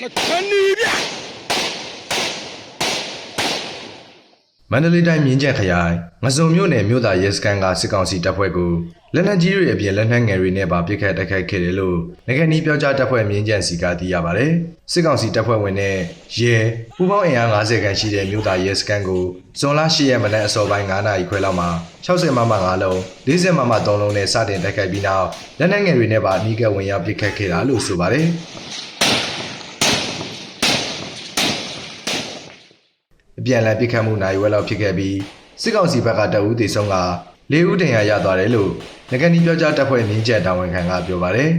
ခဏီဗျမန္တလေးတိုင်းမြင်းကျက်ခရိုင်ငစုံမြို့နယ်မြို့သားရဲစခန်းကစစ်ကောင်စီတပ်ဖွဲ့ကိုလက်နက်ကြီးတွေအပြင်လက်နက်ငယ်တွေနဲ့ပါပစ်ခတ်တိုက်ခိုက်ခဲ့တယ်လို့နိုင်ငံနီးပြောကြားတပ်ဖွဲ့မြင်းကျက်စီကသိရပါတယ်။စစ်ကောင်စီတပ်ဖွဲ့ဝင်နဲ့ရဲပူးပေါင်းအင်အား90ခန့်ရှိတဲ့မြို့သားရဲစခန်းကိုဇွန်လ10ရက်မနက်အစောပိုင်း9နာရီခွဲလောက်မှာ60မမ5လုံး40မမ3လုံးနဲ့စတင်တိုက်ခိုက်ပြီးနောက်လက်နက်ငယ်တွေနဲ့ပါအနီးကပ်ဝင်ရောက်ပစ်ခတ်ခဲ့တာလို့ဆိုပါတယ်။ အပြန်အလှန်ပစ်ခတ်မှုနိုင်ဝဲလောက်ဖြစ်ခဲ့ပြီးစစ်ကောင်စီဘက်ကတအူးတေဆုံးက၄ဦးတင်ရရသွားတယ်လို့ငကနီပြောကြားတပ်ဖွဲ့နင်းချက်တာဝန်ခံကပြောပါတယ်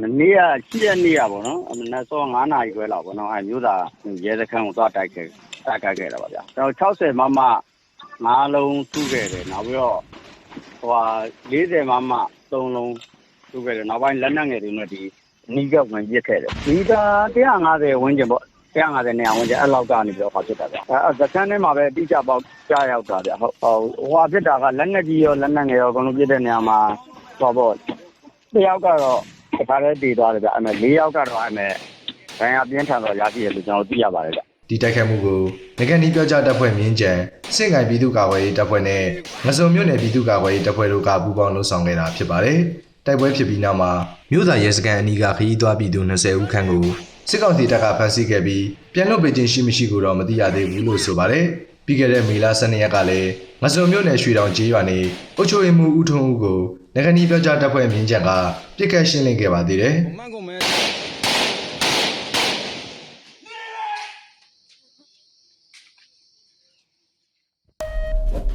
မနေ့ကရှိတဲ့နေ့ကပေါ့နော်အမနက်စော9နာရီခွဲလောက်ပေါ့နော်အဲမျိုးသားရဲစခန်းကိုသွားတိုက်ခဲ့တိုက်ခိုက်ခဲ့တာပါဗျာကျွန်တော်60မမ5လုံးထုခဲ့တယ်နောက်ပြီးတော့ဟိုဟာ40မမ3လုံးထုခဲ့တယ်နောက်ပိုင်းလက်နက်ငယ်တွေနဲ့ဒီနီးကပ်ဝင်ပြစ်ခဲ့တယ်ဒီက150ဝန်းကျင်ပေါ့ 150နေရာဝန်းကျင်အဲ့လောက်ကနေပြီးတော့ဟောဖြစ်တာဗျအဲစခန်းထဲမှာပဲအတိကျပေါက်ကြားရောက်တာဗျဟုတ်ဟိုဟိုဖြစ်တာကလက်နက်ကြီးရောလက်နက်ငယ်ရောအကုန်လုံးပြစ်တဲ့နေရာမှာဟောပေါ့တယောက်ကတော့တစ်ခါတည်းတည်သွားတယ်ဗျအဲ့မဲ့၄ယောက်ကတော့အဲ့မဲ့ဒဏ်ရာပြင်းထန်တော့ရရှိတယ်လို့ကျွန်တော်သိရပါတယ်ဗျဒီတိုက်ခိုက်မှုကိုငကနီပြောကြားတပ်ဖွဲ့မြင်းကြံစစ်ကိုင်ပြည်သူ့ကာကွယ်ရေးတပ်ဖွဲ့နဲ့ငစုံမြို့နယ်ပြည်သူ့ကာကွယ်ရေးတပ်ဖွဲ့တို့ကပူးပေါင်းလှုပ်ဆောင်ခဲ့တာဖြစ်ပါတယ်တိုက်ပွဲဖြစ်ပြီးနောက်မှာမြို့သားရဲစခန်းအနီးကခရီးသွားပြည်သူ20ဦးခန့်ကို စစ်ကောင်စီတပ်ကဖမ်းဆီးခဲ့ပြီးပြန်လွတ်ပေးခြင်းရှိမရှိကိုတော့မသိရသေးဘူးလို့ဆိုပါတယ်။ပြီးခဲ့တဲ့မေလ12ရက်ကလည်းငစုံမြို့နယ်ရွှေတောင်ကျေးရွာနေအုတ်ချိုရင်မှုဦးထုံးဦးကိုနဂနီပြောကြားတပ်ဖွဲ့မြင်းချက်ကပြစ်ခတ်ရှင်းလင်းခဲ့ပါသေးတယ်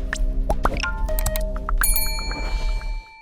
။